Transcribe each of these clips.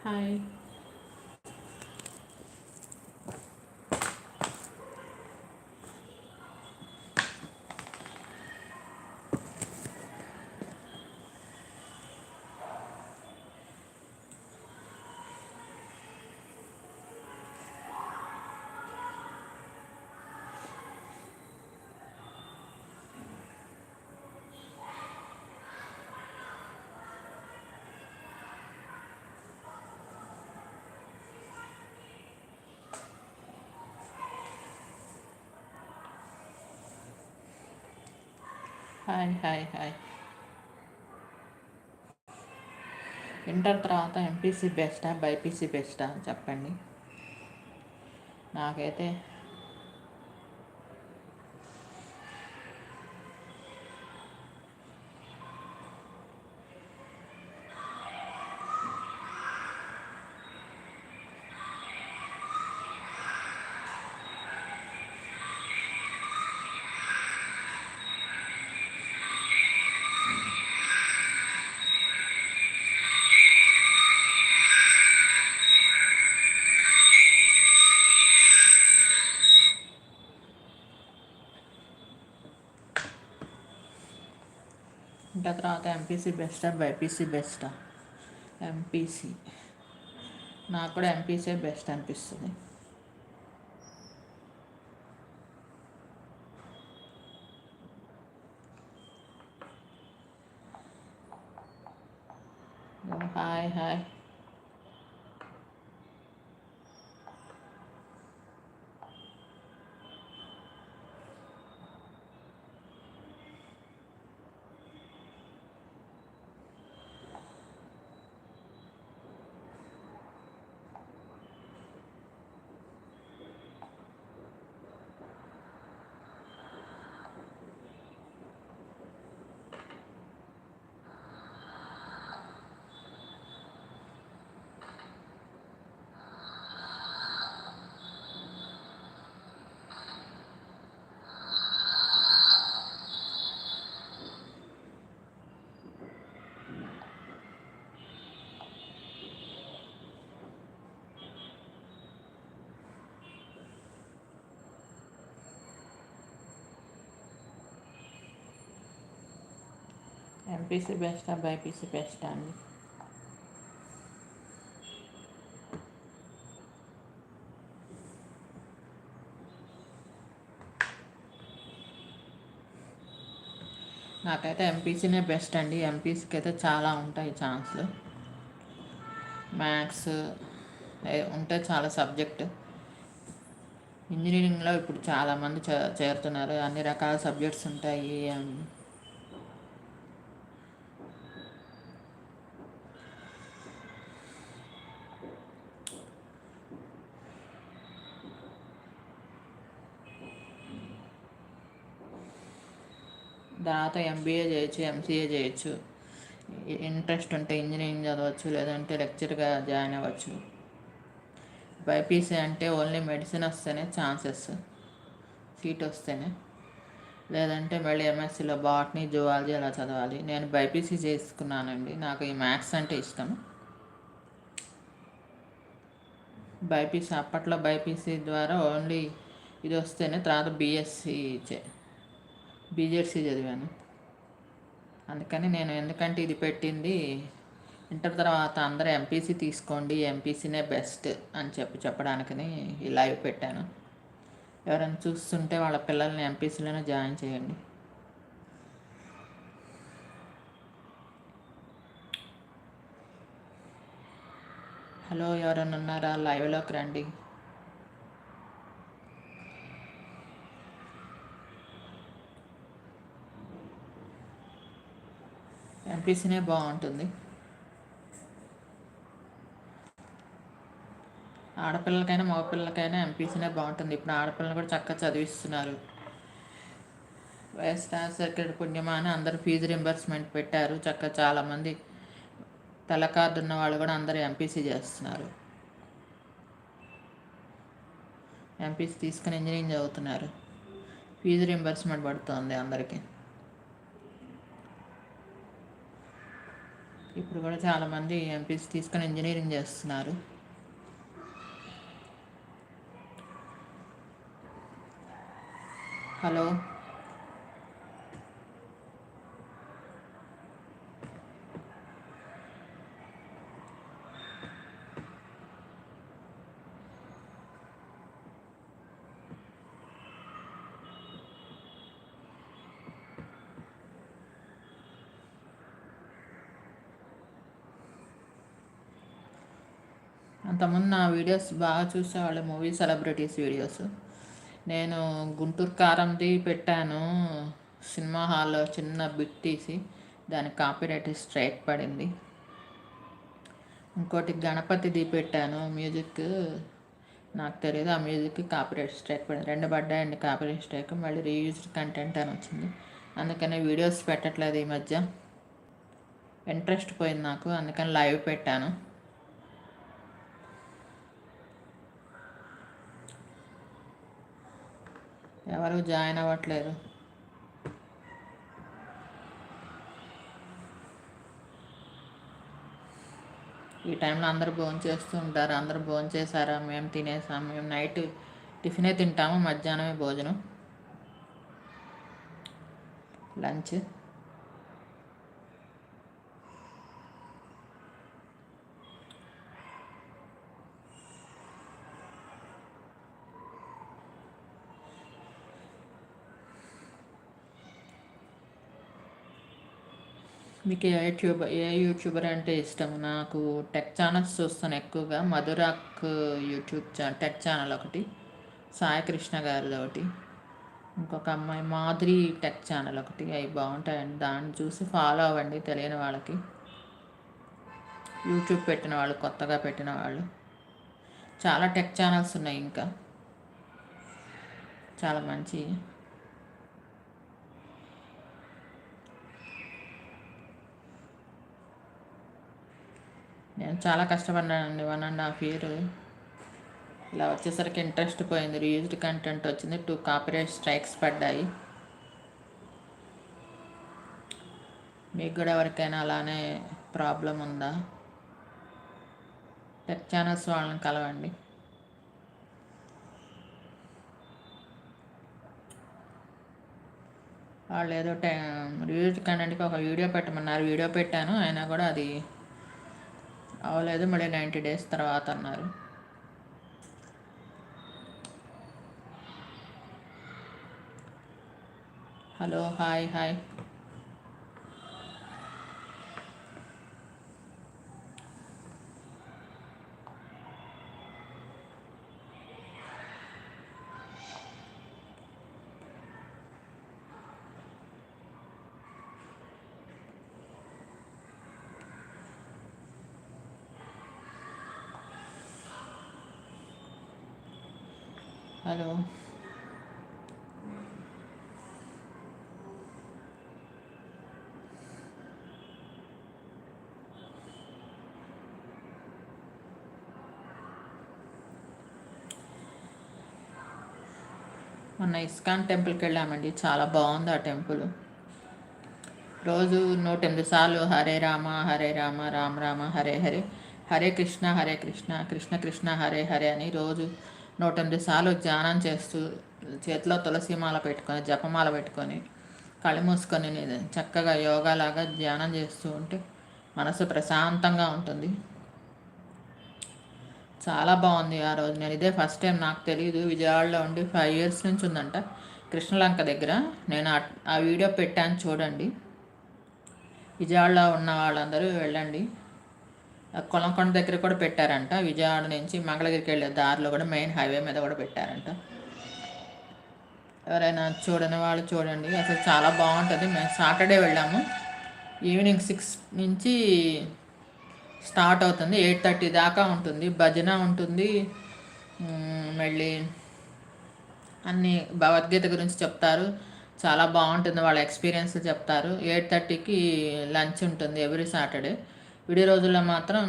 Hi hi hi hi. Inter తర్వాత MPC బెస్టా BiPC బెస్టా చెప్పండి. నాకైతే ఇంటర్ తర్వాత ఎంపీసీ బెస్టా బైపీసీ బెస్టా ఎంపీసీ నాకు కూడా ఎంపీసీ బెస్ట్ అనిపిస్తుంది హాయ్ హాయ్ ఎంపీసీ బెస్టా బైపీసీ బెస్టా అండి నాకైతే ఎంపీసీనే బెస్ట్ అండి. ఎంపీసీకి అయితే చాలా ఉంటాయి ఛాన్స్లు. మ్యాథ్స్ ఉంటే చాలా సబ్జెక్ట్ ఇంజనీరింగ్లో ఇప్పుడు చాలామంది చేరుతున్నారు. అన్ని రకాల సబ్జెక్ట్స్ ఉంటాయి. తర్వాత ఎంబీఏ చేయొచ్చు ఎంసీఏ చేయొచ్చు. ఇంట్రెస్ట్ ఉంటే ఇంజనీరింగ్ చదవచ్చు లేదంటే లెక్చర్గా జాయిన్ అవ్వచ్చు. బైపీసీ అంటే ఓన్లీ మెడిసిన్ వస్తేనే ఛాన్సెస్. సీట్ వస్తేనే. లేదంటే మళ్ళీ ఎంఎస్సీలో బాటనీ జువాలజీ అలా చదవాలి. నేను బైపీసీ చేసుకున్నానండి. నాకు ఈ మ్యాథ్స్ అంటే ఇష్టం. బైపీసీ అప్పట్లో బైపీసీ ద్వారా ఓన్లీ ఇది వస్తేనే తర్వాత బీఎస్సీ చే బీజెడ్సీ చదివాను. అందుకని నేను ఎందుకంటే ఇది పెట్టింది ఇంటర్ తర్వాత అందరూ ఎంపీసీ తీసుకోండి ఎంపీసీనే బెస్ట్ అని చెప్పి చెప్పడానికని ఈ లైవ్ పెట్టాను. ఎవరైనా చూస్తుంటే వాళ్ళ పిల్లల్ని ఎంపీసీలోనే జాయిన్ చేయండి. హలో ఎవరైనా ఉన్నారా? లైవ్లోకి రండి. ఎంపీసీనే బాగుంటుంది. ఆడపిల్లలకైనా మగపిల్లలకైనా ఎంపీసీనే బాగుంటుంది. ఇప్పుడు ఆడపిల్లలు కూడా చక్కగా చదివిస్తున్నారు. వైఎస్ రాజశేఖర్ పుణ్యమా అని అందరూ ఫీజు రింబర్స్మెంట్ పెట్టారు. చక్కగా చాలామంది తెల్ల కార్డు ఉన్న వాళ్ళు కూడా అందరూ ఎంపీసీ చేస్తున్నారు. ఎంపీసీ తీసుకుని ఇంజనీరింగ్ చదువుతున్నారు. ఫీజు రింబర్స్మెంట్ పడుతుంది అందరికీ. ఇప్పుడు కూడా చాలామంది ఎంపీసీ తీసుకొని ఇంజనీరింగ్ చేస్తున్నారు. హలో. అంతకుముందు నా వీడియోస్ బాగా చూసేవాళ్ళు మూవీ సెలబ్రిటీస్ వీడియోస్. నేను గుంటూరు కారంది పెట్టాను సినిమా హాల్లో చిన్న బిట్ తీసి దాని కాపీరైట్ స్ట్రైక్ పడింది. ఇంకోటి గణపతిది పెట్టాను మ్యూజిక్. నాకు తెలియదు ఆ మ్యూజిక్కి కాపీరైట్ స్ట్రైక్ పడింది. రెండు పడ్డాయండి కాపీరైట్ స్ట్రైక్ మళ్ళీ రీయూజ్డ్ కంటెంట్ అని వచ్చింది. అందుకని వీడియోస్ పెట్టట్లేదు ఈ మధ్య. ఇంట్రెస్ట్ పోయింది నాకు అందుకని లైవ్ పెట్టాను. ఎవరు జాయిన్ అవ్వట్లేదు ఈ టైంలో అందరూ భోజనం చేస్తూ ఉంటారు. అందరూ భోజనం చేశారా? మేము తినేసాం. మేము నైట్ టిఫినే తింటాము. మధ్యాహ్నమే భోజనం. లంచ్. మీకు ఏ యూట్యూబ్ ఏ యూట్యూబర్ అంటే ఇష్టం? నాకు టెక్ ఛానల్స్ చూస్తాను ఎక్కువగా. మధురాక్ యూట్యూబ్ ఛానల్ టెక్ ఛానల్ ఒకటి సాయి కృష్ణ గారిది ఒకటి ఇంకొక అమ్మాయి మాధురి టెక్ ఛానల్ ఒకటి. అవి బాగుంటాయండి. దాన్ని చూసి ఫాలో అవ్వండి తెలియని వాళ్ళకి. యూట్యూబ్ పెట్టిన వాళ్ళు కొత్తగా పెట్టిన వాళ్ళు. చాలా టెక్ ఛానల్స్ ఉన్నాయి ఇంకా. చాలా మంచి నేను చాలా కష్టపడ్డానండి వన్ అండ్ హాఫ్ ఇయర్. ఇలా వచ్చేసరికి ఇంట్రెస్ట్ పోయింది. రీయూజ్డ్ కంటెంట్ వచ్చింది. టూ కాపీరైట్ స్ట్రైక్స్ పడ్డాయి. మీకు కూడా ఎవరికైనా అలానే ప్రాబ్లం ఉందా? టెక్ ఛానల్స్ వాళ్ళని కలవండి. వాళ్ళు ఏదో టె రీయూజ్డ్ కంటెంట్కి ఒక వీడియో పెట్టమన్నారు. వీడియో పెట్టాను. అయినా కూడా అది అవ్వలేదు మళ్ళీ నైంటీ డేస్ తర్వాత అన్నారు. Hello hi hi. హలో. మొన్న ఇస్కాన్ టెంపుల్కి వెళ్ళామండి. చాలా బాగుంది ఆ టెంపుల్. రోజు నూట ఎనిమిది సార్లు హరే రామ హరే రామ రామ రామ హరే హరే హరే కృష్ణ హరే కృష్ణ కృష్ణ కృష్ణ హరే హరే అని రోజు నూట ఎనిమిది సార్లు ధ్యానం చేస్తూ చేతిలో తులసిమాల పెట్టుకొని జపమాల పెట్టుకొని కళ్ళు మూసుకొని చక్కగా యోగాలాగా ధ్యానం చేస్తూ ఉంటే మనసు ప్రశాంతంగా ఉంటుంది. చాలా బాగుంది ఆ రోజు. నేను ఇదే ఫస్ట్ టైం నాకు తెలియదు విజయవాడలో ఉండి ఫైవ్ ఇయర్స్ నుంచి ఉందంట. కృష్ణలంక దగ్గర. నేను ఆ వీడియో పెట్టాను చూడండి. విజయవాడలో ఉన్న వాళ్ళందరూ వెళ్ళండి. కొలంకొండ దగ్గర కూడా పెట్టారంట. విజయవాడ నుంచి మంగళగిరికి వెళ్ళే దారిలో కూడా మెయిన్ హైవే మీద కూడా పెట్టారంట. ఎవరైనా చూడని వాళ్ళు చూడండి. అసలు చాలా బాగుంటుంది. మేము సాటర్డే వెళ్ళాము. ఈవినింగ్ సిక్స్ నుంచి స్టార్ట్ అవుతుంది. ఎయిట్ థర్టీ దాకా ఉంటుంది. భజన ఉంటుంది. మళ్ళీ అన్ని భగవద్గీత గురించి చెప్తారు. చాలా బాగుంటుంది. వాళ్ళ ఎక్స్పీరియన్స్ చెప్తారు. ఎయిట్ థర్టీకి లంచ్ ఉంటుంది ఎవ్రీ సాటర్డే. విడి రోజుల్లో మాత్రం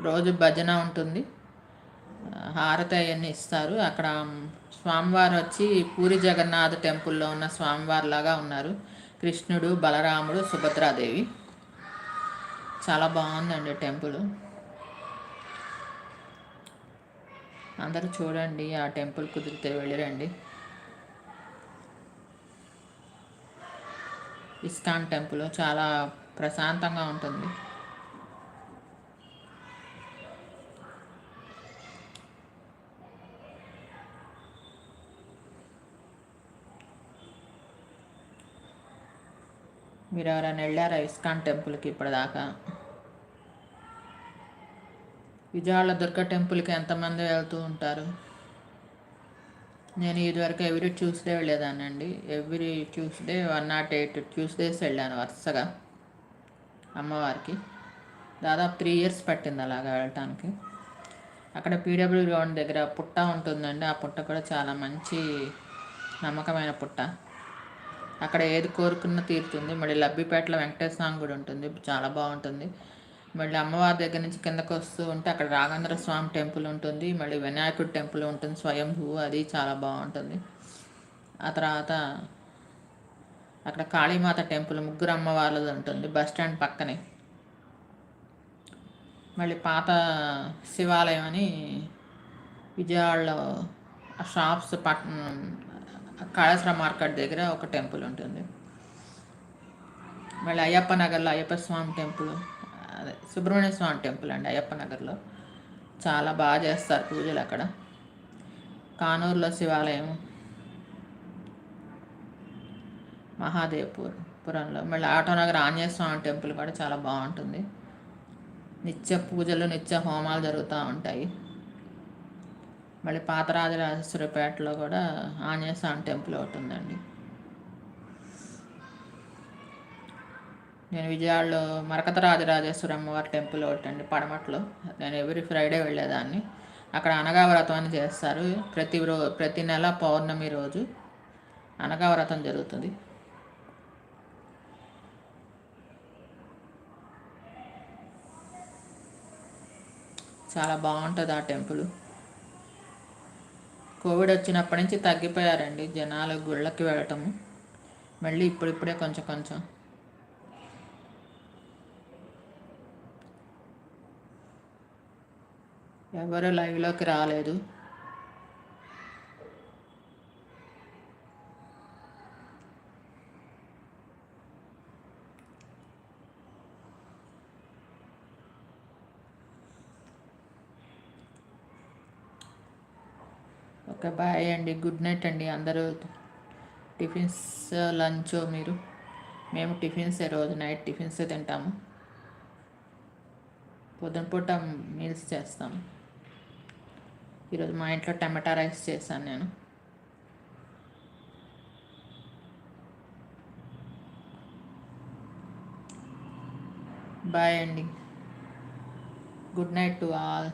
రోజు భజన ఉంటుంది. హారతి అవన్నీ ఇస్తారు. అక్కడ స్వామివారు వచ్చి పూరి జగన్నాథ్ టెంపుల్లో ఉన్న స్వామివారిలాగా ఉన్నారు. కృష్ణుడు బలరాముడు సుభద్రాదేవి. చాలా బాగుందండి టెంపుల్. అందరూ చూడండి ఆ టెంపుల్ కుదిరితే వెళ్ళిరండి. ఇస్కాన్ టెంపుల్ చాలా ప్రశాంతంగా ఉంటుంది. మీరు ఎవరైనా వెళ్ళారా ఇస్కాన్ టెంపుల్కి ఇప్పటిదాకా? విజయవాడ దుర్గ టెంపుల్కి ఎంతమంది వెళ్తూ ఉంటారు? నేను ఇదివరకు every Tuesday వెళ్ళేదానండి every Tuesday one not eight Tuesdays వెళ్ళాను వరుసగా. అమ్మవారికి. దాదాపు త్రీ ఇయర్స్ పట్టింది అలాగా వెళ్ళటానికి. అక్కడ పీడబ్ల్యూ గ్రౌండ్ దగ్గర పుట్ట ఉంటుందండి. ఆ పుట్ట కూడా చాలా మంచి నమ్మకమైన పుట్ట. అక్కడ ఏది కోరుకున్న తీరుతుంది. మళ్ళీ లబ్బిపేటలో వెంకటేశ్వర స్వామి గుడి ఉంటుంది. చాలా బాగుంటుంది. మళ్ళీ అమ్మవారి దగ్గర నుంచి కిందకు వస్తూ ఉంటే అక్కడ రాఘవేంద్ర స్వామి టెంపుల్ ఉంటుంది. మళ్ళీ వినాయకుడి టెంపుల్ ఉంటుంది. స్వయంభూ అది చాలా బాగుంటుంది. ఆ తర్వాత అక్కడ కాళీమాత టెంపుల్ ముగ్గురు అమ్మవార్లది ఉంటుంది బస్ స్టాండ్ పక్కనే. మళ్ళీ పాత శివాలయం అని విజయవాడలో షాప్స్ పట్ కాళేశ్వర మార్కెట్ దగ్గర ఒక టెంపుల్ ఉంటుంది. మళ్ళీ అయ్యప్ప నగర్లో అయ్యప్ప స్వామి టెంపుల్ అదే సుబ్రహ్మణ్య స్వామి టెంపుల్ అండి అయ్యప్ప నగర్లో. చాలా బాగా చేస్తారు పూజలు అక్కడ. కానూరులో శివాలయం మహాదేవ్పూర్ పురంలో. మళ్ళీ ఆటోనగర్ ఆంజనేయ స్వామి టెంపుల్ కూడా చాలా బాగుంటుంది. నిత్య పూజలు నిత్య హోమాలు జరుగుతూ ఉంటాయి. మళ్ళీ పాతరాజరాజేశ్వరిపేటలో కూడా ఆంజనేయ స్వామి టెంపుల్ ఒకటి ఉందండి. నేను విజయవాడలో మరకత రాజరాజేశ్వరి అమ్మవారి టెంపుల్ ఒకటి అండి పడమట్లో. నేను ఎవ్రీ ఫ్రైడే వెళ్ళేదాన్ని. అక్కడ అనగా వ్రతం అని చేస్తారు. ప్రతి రో ప్రతి నెల పౌర్ణమి రోజు అనగా వ్రతం జరుగుతుంది. చాలా బాగుంటుంది ఆ టెంపుల్. కోవిడ్ వచ్చినప్పటి నుంచి తగ్గిపోయారండి జనాలు గుళ్ళకి వెళ్ళటము. మళ్ళీ ఇప్పుడిప్పుడే కొంచెం కొంచెం. ఎవరు లైవ్లోకి రాలేదు. ఓకే బాయ్ అండి. గుడ్ నైట్ అండి అందరూ. టిఫిన్స్ లంచ్ మీరు? మేము టిఫిన్స్ రోజు నైట్ టిఫిన్స్ తింటాము. పొద్దున పూట మీల్స్ చేస్తాము ఈరోజు మా ఇంట్లో టమాటా రైస్ చేశాను నేను. బాయ్ అండి. Good night to all.